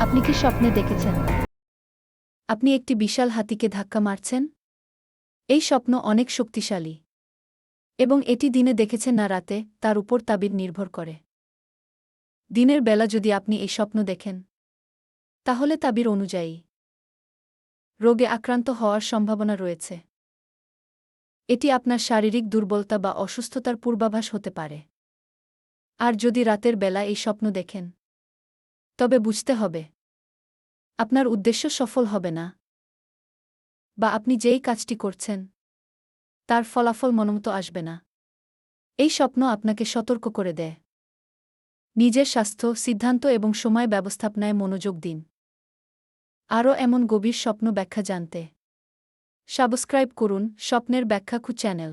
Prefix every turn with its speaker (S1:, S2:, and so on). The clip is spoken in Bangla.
S1: আপনি কি স্বপ্নে দেখেছেন? আপনি একটি বিশাল হাতিকে ধাক্কা মারছেন? এই স্বপ্ন অনেক শক্তিশালী। এবং এটি দিনে দেখেছেন না রাতে, তার উপর তাবির নির্ভর করে। দিনের বেলা যদি আপনি এই স্বপ্ন দেখেন, তাহলে তাবির অনুযায়ী রোগে আক্রান্ত হওয়ার সম্ভাবনা রয়েছে। এটি আপনার শারীরিক দুর্বলতা বা অসুস্থতার পূর্বাভাস হতে পারে। আর যদি রাতের বেলা এই স্বপ্ন দেখেন তবে বুঝতে হবে। আপনার উদ্দেশ্য সফল হবে না। বা আপনি যেই কাজটি করছেন, তার ফলাফল মনমতো আসবে না। এই স্বপ্ন আপনাকে সতর্ক করে দেয়। নিজের স্বাস্থ্য, সিদ্ধান্ত এবং সময় ব্যবস্থাপনায় মনোযোগ দিন। আরও এমন গভীর স্বপ্ন ব্যাখ্যা জানতে। সাবস্ক্রাইব করুন স্বপ্নের ব্যাখ্যাখু চ্যানেল।